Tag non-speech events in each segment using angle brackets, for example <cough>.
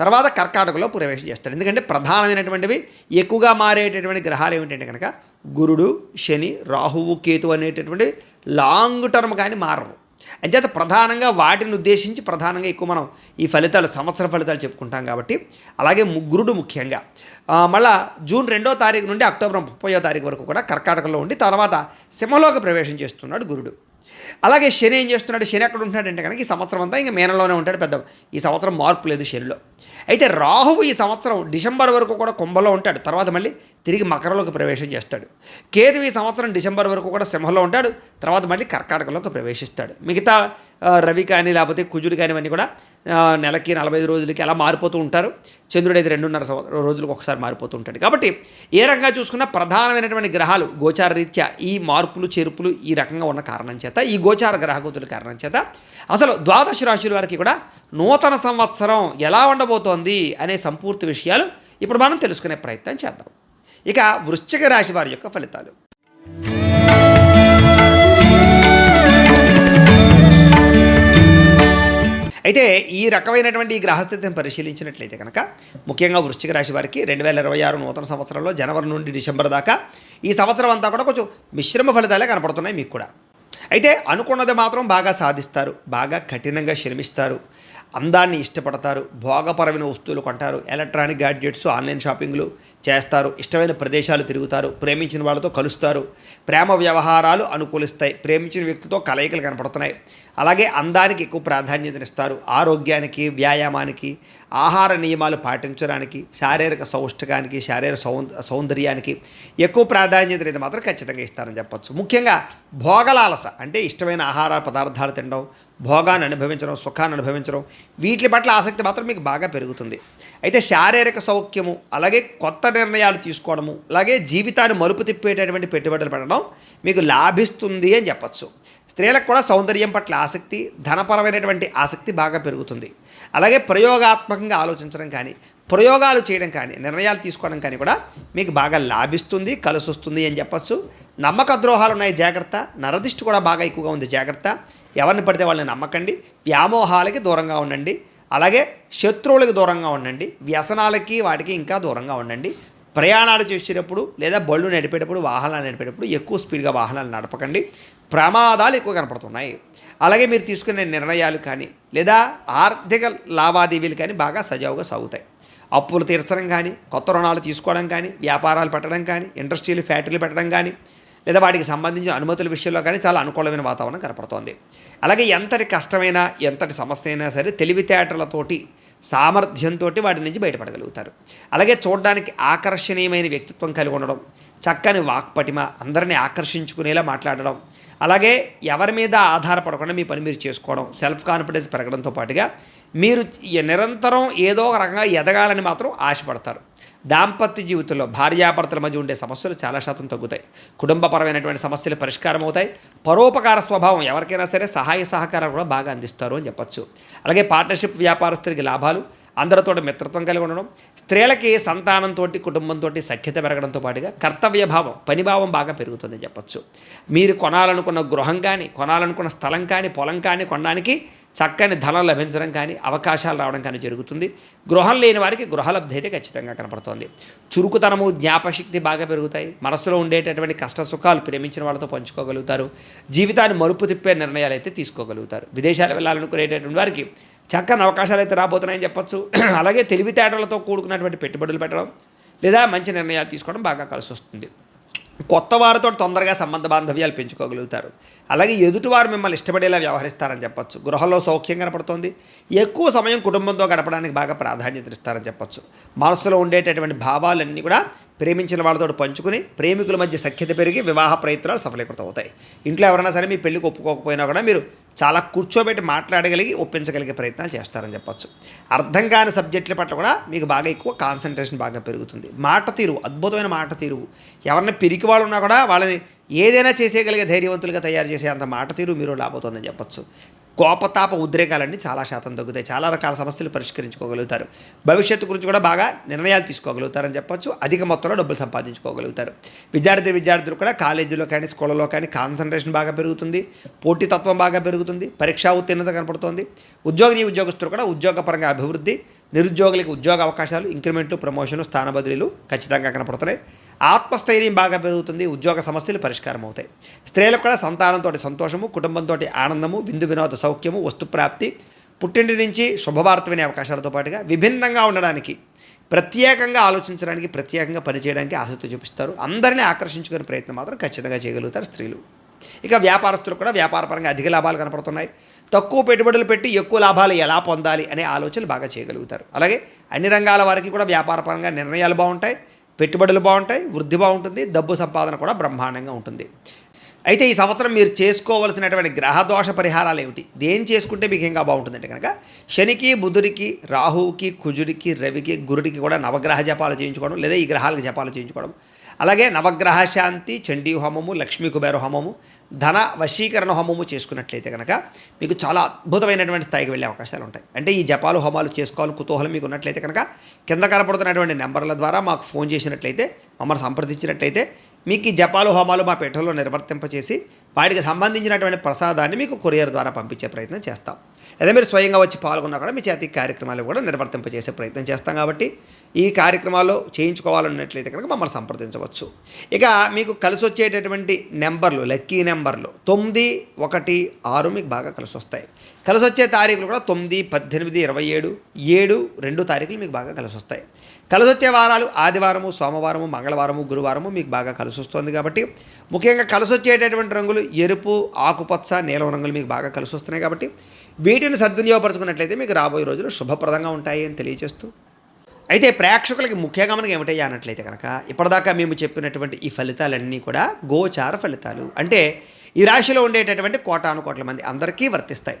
తర్వాత కర్కాటకలో ప్రవేశం చేస్తాడు ఎందుకంటే ప్రధానమైనటువంటివి ఎక్కువగా మారేటటువంటి గ్రహాలు ఏమిటంటే కనుక గురుడు శని రాహువు కేతు అనేటటువంటి లాంగ్ టర్మ్ కానీ మారరు. అంచేత ప్రధానంగా వాటిని ఉద్దేశించి ప్రధానంగా ఎక్కువ మనం ఈ ఫలితాలు సంవత్సర ఫలితాలు చెప్పుకుంటాం కాబట్టి అలాగే ముగ్గురుడు ముఖ్యంగా. మళ్ళా జూన్ రెండో తారీఖు నుండి అక్టోబర్ ముప్పయో తారీఖు వరకు కూడా కర్కాటకలో ఉండి తర్వాత సింహలోకి ప్రవేశం చేస్తున్నాడు గురుడు. అలాగే శని ఏం చేస్తున్నాడు? శని ఎక్కడ ఉంటున్నాడంటే కనుక ఈ సంవత్సరం అంతా ఇంకా మేనలోనే ఉంటాడు పెద్ద ఈ సంవత్సరం మార్పు లేదు శనిలో. అయితే రాహువు ఈ సంవత్సరం డిసెంబర్ వరకు కూడా కుంభలో ఉంటాడు. తర్వాత మళ్ళీ తిరిగి మకరంలోకి ప్రవేశం చేస్తాడు. కేతు ఈ సంవత్సరం డిసెంబర్ వరకు కూడా సింహంలో ఉంటాడు. తర్వాత మళ్ళీ కర్కాటకలోకి ప్రవేశిస్తాడు. మిగతా రవి కానీ లేకపోతే కుజుడు కానీ ఇవన్నీ కూడా నెలకి నలభై ఐదు రోజులకి అలా మారిపోతూ ఉంటారు. చంద్రుడు అయితే రెండున్నర రోజులకు ఒకసారి మారిపోతూ ఉంటాడు. కాబట్టి ఏ రకంగా చూసుకున్నా ప్రధానమైనటువంటి గ్రహాలు గోచార రీత్యా ఈ మార్పులు చేర్పులు ఈ రకంగా ఉన్న కారణం చేత ఈ గోచార గ్రహగతుల కారణం చేత అసలు ద్వాదశ రాశుల వారికి కూడా నూతన సంవత్సరం ఎలా ఉండబోతోంది అనే సంపూర్తి విషయాలు ఇప్పుడు మనం తెలుసుకునే ప్రయత్నం చేద్దాం. ఇక వృశ్చిక రాశి వారి యొక్క ఫలితాలు. అయితే ఈ రకమైనటువంటి ఈ గ్రహస్థితిని పరిశీలించినట్లయితే కనుక ముఖ్యంగా వృశ్చిక రాశి వారికి రెండు వేల ఇరవై ఆరు నూతన సంవత్సరంలో జనవరి నుండి డిసెంబర్ దాకా ఈ సంవత్సరం అంతా కూడా కొంచెం మిశ్రమ ఫలితాలే కనపడుతున్నాయి మీకు కూడా. అయితే అనుకున్నది మాత్రం బాగా సాధిస్తారు బాగా కఠినంగా శ్రమిస్తారు. అందాన్ని ఇష్టపడతారు భోగపరమైన వస్తువులు కొంటారు ఎలక్ట్రానిక్ గ్యాడ్జెట్స్ ఆన్లైన్ షాపింగ్లు చేస్తారు ఇష్టమైన ప్రదేశాలు తిరుగుతారు ప్రేమించిన వాళ్ళతో కలుస్తారు. ప్రేమ వ్యవహారాలు అనుకూలిస్తాయి ప్రేమించిన వ్యక్తితో కలయికలు కనపడుతున్నాయి. అలాగే అందానికి ఎక్కువ ప్రాధాన్యతనిస్తారు. ఆరోగ్యానికి వ్యాయామానికి ఆహార నియమాలు పాటించడానికి శారీరక సౌష్ఠకానికి శారీరక సౌ సౌందర్యానికి ఎక్కువ ప్రాధాన్యత అనేది మాత్రం ఖచ్చితంగా ఇస్తారని చెప్పచ్చు. ముఖ్యంగా భోగలాలస అంటే ఇష్టమైన ఆహార పదార్థాలు తినడం భోగాన్ని అనుభవించడం సుఖాన్ని అనుభవించడం వీటి పట్ల ఆసక్తి మాత్రం మీకు బాగా పెరుగుతుంది. అయితే శారీరక సౌఖ్యము అలాగే కొత్త నిర్ణయాలు తీసుకోవడము అలాగే జీవితాన్ని మలుపు తిప్పేటటువంటి పెట్టుబడులు పెట్టడం మీకు లాభిస్తుంది అని చెప్పచ్చు. స్త్రీలకు కూడా సౌందర్యం పట్ల ఆసక్తి ధనపరమైనటువంటి ఆసక్తి బాగా పెరుగుతుంది. అలాగే ప్రయోగాత్మకంగా ఆలోచించడం కానీ ప్రయోగాలు చేయడం కానీ నిర్ణయాలు తీసుకోవడం కానీ కూడా మీకు బాగా లాభిస్తుంది కలిసి వస్తుంది అని చెప్పచ్చు. నమ్మక ద్రోహాలు ఉన్నాయి జాగ్రత్త. నరదిష్టి కూడా బాగా ఎక్కువగా ఉంది జాగ్రత్త. ఎవరిని పడితే వాళ్ళని నమ్మకండి. వ్యామోహాలకి దూరంగా ఉండండి. అలాగే శత్రువులకు దూరంగా ఉండండి వ్యసనాలకి వాటికి ఇంకా దూరంగా ఉండండి. ప్రయాణాలు చేసేటప్పుడు లేదా బళ్ళు నడిపేటప్పుడు వాహనాలు నడిపేటప్పుడు ఎక్కువ స్పీడ్గా వాహనాలు నడపకండి. ప్రమాదాలు ఎక్కువ కనపడుతున్నాయి. అలాగే మీరు తీసుకునే నిర్ణయాలు కానీ లేదా ఆర్థిక లావాదేవీలు కానీ బాగా సజావుగా సాగుతాయి. అప్పులు తీర్చడం కానీ కొత్త రుణాలు తీసుకోవడం కానీ వ్యాపారాలు పెట్టడం కానీ ఇండస్ట్రీలు ఫ్యాక్టరీలు పెట్టడం కానీ లేదా వాటికి సంబంధించిన అనుమతుల విషయంలో కానీ చాలా అనుకూలమైన వాతావరణం కనపడుతోంది. అలాగే ఎంతటి కష్టమైన ఎంతటి సమస్య అయినా సరే తెలివితేటలతోటి సామర్థ్యంతో వాటి నుంచి బయటపడగలుగుతారు. అలాగే చూడడానికి ఆకర్షణీయమైన వ్యక్తిత్వం కలిగి ఉండడం చక్కని వాక్పటిమ అందరినీ ఆకర్షించుకునేలా మాట్లాడడం అలాగే ఎవరి మీద ఆధారపడకుండా మీ పని మీరు చేసుకోవడం సెల్ఫ్ కాన్ఫిడెన్స్ పెరగడంతో పాటుగా మీరు ఈ నిరంతరం ఏదో ఒక రకంగా ఎదగాలని మాత్రం ఆశపడతారు. దాంపత్య జీవితంలో భార్యాభర్తల మధ్య ఉండే సమస్యలు చాలా శాతం తగ్గుతాయి. కుటుంబపరమైనటువంటి సమస్యలు పరిష్కారం అవుతాయి. పరోపకార స్వభావం ఎవరికైనా సరే సహాయ సహకారాలు కూడా బాగా అందిస్తారు అని చెప్పచ్చు. అలాగే పార్ట్నర్షిప్ వ్యాపారస్తులకి లాభాలు అందరితో మిత్రత్వం కలిగి ఉండడం స్త్రీలకి సంతానంతో కుటుంబంతో సఖ్యత పెరగడంతో పాటుగా కర్తవ్య భావం పనిభావం బాగా పెరుగుతుందని చెప్పొచ్చు. మీరు కొనాలనుకున్న గృహం కానీ కొనాలనుకున్న స్థలం కానీ పొలం కానీ కొనడానికి చక్కని ధనం లభించడం కానీ అవకాశాలు రావడం కానీ జరుగుతుంది. గృహం లేని వారికి గృహలబ్ధి అయితే ఖచ్చితంగా కనపడుతోంది. చురుకుతనము జ్ఞాపశక్తి బాగా పెరుగుతాయి. మనసులో ఉండేటటువంటి కష్ట సుఖాలు ప్రేమించిన వాళ్ళతో పంచుకోగలుగుతారు. జీవితాన్ని మలుపు తిప్పే నిర్ణయాలు అయితే తీసుకోగలుగుతారు. విదేశాలు వెళ్ళాలనుకునేటటువంటి వారికి చక్కని అవకాశాలు అయితే రాబోతున్నాయని చెప్పొచ్చు. <clears throat> అలాగే తెలివితేటలతో కూడుకున్నటువంటి పెట్టుబడులు పెట్టడం లేదా మంచి నిర్ణయాలు తీసుకోవడం బాగా కలిసి వస్తుంది కొత్త వారితో తొందరగా సంబంధ బాంధవ్యాలు పెంచుకోగలుగుతారు. అలాగే ఎదుటివారు మిమ్మల్ని ఇష్టపడేలా వ్యవహరిస్తారని చెప్పొచ్చు. గృహంలో సౌఖ్యం కనపడుతోంది. ఎక్కువ సమయం కుటుంబంతో గడపడానికి బాగా ప్రాధాన్యత ఇస్తారని చెప్పొచ్చు. మనసులో ఉండేటటువంటి భావాలన్నీ కూడా ప్రేమించిన వాళ్ళతో పంచుకుని ప్రేమికుల మధ్య సఖ్యత పెరిగి వివాహ ప్రయత్నాలు సఫలీకృతం అవుతాయి ఇంట్లో ఎవరైనా సరే మీ పెళ్ళికి ఒప్పుకోకపోయినా కూడా మీరు చాలా కూర్చోబెట్టి మాట్లాడగలిగి ఒప్పించగలిగే ప్రయత్నాలు చేస్తారని చెప్పొచ్చు. అర్థం కాని సబ్జెక్టుల పట్ల కూడా మీకు బాగా ఎక్కువ కాన్సన్ట్రేషన్ బాగా పెరుగుతుంది. మాట తీరు అద్భుతమైన మాట తీరు. ఎవరిని పిరికి వాళ్ళు ఉన్నా కూడా వాళ్ళని ఏదైనా చేసేయగలిగే ధైర్యవంతులుగా తయారు చేసే అంత మాట తీరు మీరు లాభవుతుందని చెప్పొచ్చు. కోపతాప ఉద్రేకాలన్నీ చాలా శాతం తగ్గుతాయి. చాలా రకాల సమస్యలు పరిష్కరించుకోగలుగుతారు. భవిష్యత్తు గురించి కూడా బాగా నిర్ణయాలు తీసుకోగలుగుతారని చెప్పొచ్చు. అధిక మొత్తంలో డబ్బులు సంపాదించుకోగలుగుతారు. విద్యార్థి విద్యార్థులు కూడా కాలేజీలో కానీ స్కూళ్ళలో కానీ కాన్సన్ట్రేషన్ బాగా పెరుగుతుంది. పోటీతత్వం బాగా పెరుగుతుంది. పరీక్షా ఉత్తీర్ణత కనపడుతుంది. ఉద్యోగిని ఉద్యోగస్తులు కూడా ఉద్యోగపరంగా అభివృద్ధి నిరుద్యోగులకు ఉద్యోగ అవకాశాలు ఇంక్రిమెంట్లు ప్రమోషన్లు స్థాన బదిలీలు ఖచ్చితంగా కనపడుతున్నాయి. ఆత్మస్థైర్యం బాగా పెరుగుతుంది ఉద్యోగ సమస్యలు పరిష్కారం అవుతాయి స్త్రీలకు కూడా సంతానంతో సంతోషము కుటుంబంతో ఆనందము విందు వినోద సౌఖ్యము వస్తుప్రాప్తి పుట్టింటి నుంచి శుభవార్త వినే అవకాశాలతో పాటుగా విభిన్నంగా ఉండడానికి ప్రత్యేకంగా ఆలోచించడానికి ప్రత్యేకంగా పనిచేయడానికి ఆసక్తి చూపిస్తారు. అందరినీ ఆకర్షించుకునే ప్రయత్నం మాత్రం ఖచ్చితంగా చేయగలుగుతారు స్త్రీలు. ఇక వ్యాపారస్తులు కూడా వ్యాపారపరంగా అధిక లాభాలు కనపడుతున్నాయి. తక్కువ పెట్టుబడులు పెట్టి ఎక్కువ లాభాలు ఎలా పొందాలి అనే ఆలోచనలు బాగా చేయగలుగుతారు. అలాగే అన్ని రంగాల వారికి కూడా వ్యాపారపరంగా నిర్ణయాలు బాగుంటాయి. పెట్టుబడులు బాగుంటాయి వృద్ధి బాగుంటుంది డబ్బు సంపాదన కూడా బ్రహ్మాండంగా ఉంటుంది. అయితే ఈ సంవత్సరం మీరు చేసుకోవలసినటువంటి గ్రహదోష పరిహారాలు ఏమిటి? దేని చేసుకుంటే మీకు ఇంకా బాగుంటుందంటే కనుక శనికి బుధుడికి రాహువుకి కుజుడికి రవికి గురుడికి కూడా నవగ్రహ జపాలు చేయించుకోవడం లేదా ఈ గ్రహాలకు జపాలు చేయించుకోవడం. అలాగే నవగ్రహ శాంతి చండీ హోమము లక్ష్మీ కుబేర హోమము ధన వశీకరణ హోమము చేసుకున్నట్లయితే కనుక మీకు చాలా అద్భుతమైనటువంటి స్థాయికి వెళ్ళే అవకాశాలు ఉంటాయి. అంటే ఈ జపాలు హోమాలు చేసుకోవాలని కుతూహలం మీకు ఉన్నట్లయితే కనుక కింద కనపడుతున్నటువంటి నెంబర్ల ద్వారా మాకు ఫోన్ చేసినట్లయితే మమ్మల్ని సంప్రదించినట్లయితే మీకు ఈ జపాలు హోమాలు మా పీఠంలో నిర్వర్తింపచేసి వాటికి సంబంధించినటువంటి ప్రసాదాన్ని మీకు కొరియర్ ద్వారా పంపించే ప్రయత్నం చేస్తాం. లేదా మీరు స్వయంగా వచ్చి పాల్గొన్నా కూడా మీ చేతి కార్యక్రమాలు కూడా నిర్వర్తింపజేసే ప్రయత్నం చేస్తాం కాబట్టి ఈ కార్యక్రమాలు చేయించుకోవాలన్నట్లయితే కనుక మమ్మల్ని సంప్రదించవచ్చు. ఇక మీకు కలిసి వచ్చేటటువంటి నెంబర్లు లక్కీ నెంబర్లు తొమ్మిది ఒకటి ఆరు మీకు బాగా కలిసి వస్తాయి కలిసి వచ్చే తారీఖులు కూడా తొమ్మిది పద్దెనిమిది ఇరవై ఏడు ఏడు రెండు తారీఖులు మీకు బాగా కలిసి వస్తాయి కలిసొచ్చే వారాలు ఆదివారము సోమవారము మంగళవారము గురువారము మీకు బాగా కలిసి వస్తుంది కాబట్టి ముఖ్యంగా కలిసొచ్చేటటువంటి రంగులు ఎరుపు ఆకుపచ్చ నీలం రంగులు మీకు బాగా కలిసి వస్తున్నాయి కాబట్టి వీటిని సద్వినియోగపరచుకున్నట్లయితే మీకు రాబోయే రోజులు శుభప్రదంగా ఉంటాయి అని తెలియజేస్తూ. అయితే ప్రేక్షకులకి ముఖ్య గమనం ఏమిటయ్యా అన్నట్లయితే కనుక ఇప్పటిదాకా మేము చెప్పినటువంటి ఈ ఫలితాలన్నీ కూడా గోచార ఫలితాలు. అంటే ఈ రాశిలో ఉండేటటువంటి కోటాను కోట్ల మంది అందరికీ వర్తిస్తాయి.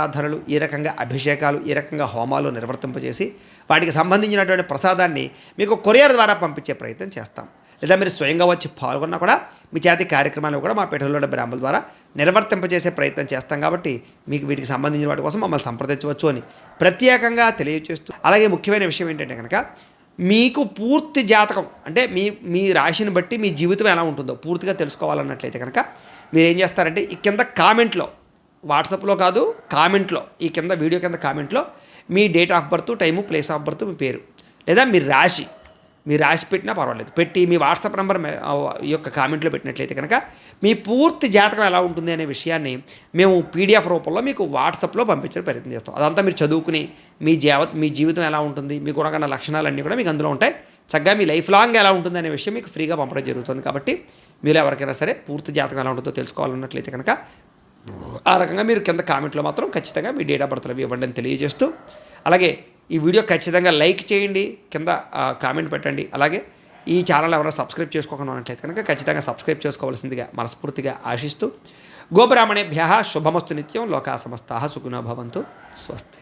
ఆరాధనలు ఈ రకంగా అభిషేకాలు ఈ రకంగా హోమాలు నిర్వర్తింపజేసి వాటికి సంబంధించినటువంటి ప్రసాదాన్ని మీకు కొరియర్ ద్వారా పంపించే ప్రయత్నం చేస్తాం. లేదా మీరు స్వయంగా వచ్చి పాల్గొన్నా కూడా మీ జాతి కార్యక్రమాలు కూడా మా పీఠంలో బ్రాహ్మణుల ద్వారా నిర్వర్తింపజేసే ప్రయత్నం చేస్తాం కాబట్టి మీకు వీటికి సంబంధించిన వాటి కోసం మమ్మల్ని సంప్రదించవచ్చు అని ప్రత్యేకంగా తెలియజేస్తూ అలాగే ముఖ్యమైన విషయం ఏంటంటే కనుక మీకు పూర్తి జాతకం అంటే మీ మీ రాశిని బట్టి మీ జీవితం ఎలా ఉంటుందో పూర్తిగా తెలుసుకోవాలన్నట్లయితే కనుక మీరు ఏం చేస్తారంటే ఈ కింద కామెంట్లో వాట్సాప్లో కాదు కామెంట్లో ఈ కింద వీడియో కింద కామెంట్లో మీ date of birth time place of birth మీ పేరు. లేదా మీ రాశి. మీ రాశి పెట్టినా పర్వాలేదు. పెట్టి మీ వాట్సాప్ నెంబర్ ఈ యొక్క కామెంట్లో పెట్టినట్లయితే కనుక మీ పూర్తి జాతకం ఎలా ఉంటుంది అనే విషయాన్ని మేము పీడిఎఫ్ రూపంలో మీకు వాట్సాప్లో పంపించే ప్రయత్నం చేస్తాం. అదంతా మీరు చదువుకుని మీ జీవ మీ జీవితం ఎలా ఉంటుంది మీ గుణగణ లక్షణాలన్నీ కూడా మీకు అందులో ఉంటాయి. చక్కగా మీ లైఫ్ లాంగ్ ఎలా ఉంటుంది అనే విషయం మీకు ఫ్రీగా పంపడం జరుగుతుంది కాబట్టి మీరు ఎవరికైనా సరే పూర్తి జాతకం ఎలా ఉంటుందో తెలుసుకోవాలన్నట్లయితే కనుక ఆ రకంగా మీరు కింద కామెంట్లో మాత్రం ఖచ్చితంగా మీ డేట్ ఆఫ్ బర్త్లు అవి ఇవ్వండి అని తెలియజేస్తూ అలాగే ఈ వీడియో ఖచ్చితంగా లైక్ చేయండి కింద కామెంట్ పెట్టండి. అలాగే ఈ ఛానల్ ఎవరైనా సబ్స్క్రైబ్ చేసుకోకుండా ఉన్నట్లయితే కనుక ఖచ్చితంగా సబ్స్క్రైబ్ చేసుకోవాల్సిందిగా మనస్ఫూర్తిగా ఆశిస్తూ గోబ్రాహ్మణేభ్య శుభమస్తు నిత్యం లోకా సమస్తా సుఖినో భవంతు స్వస్తి.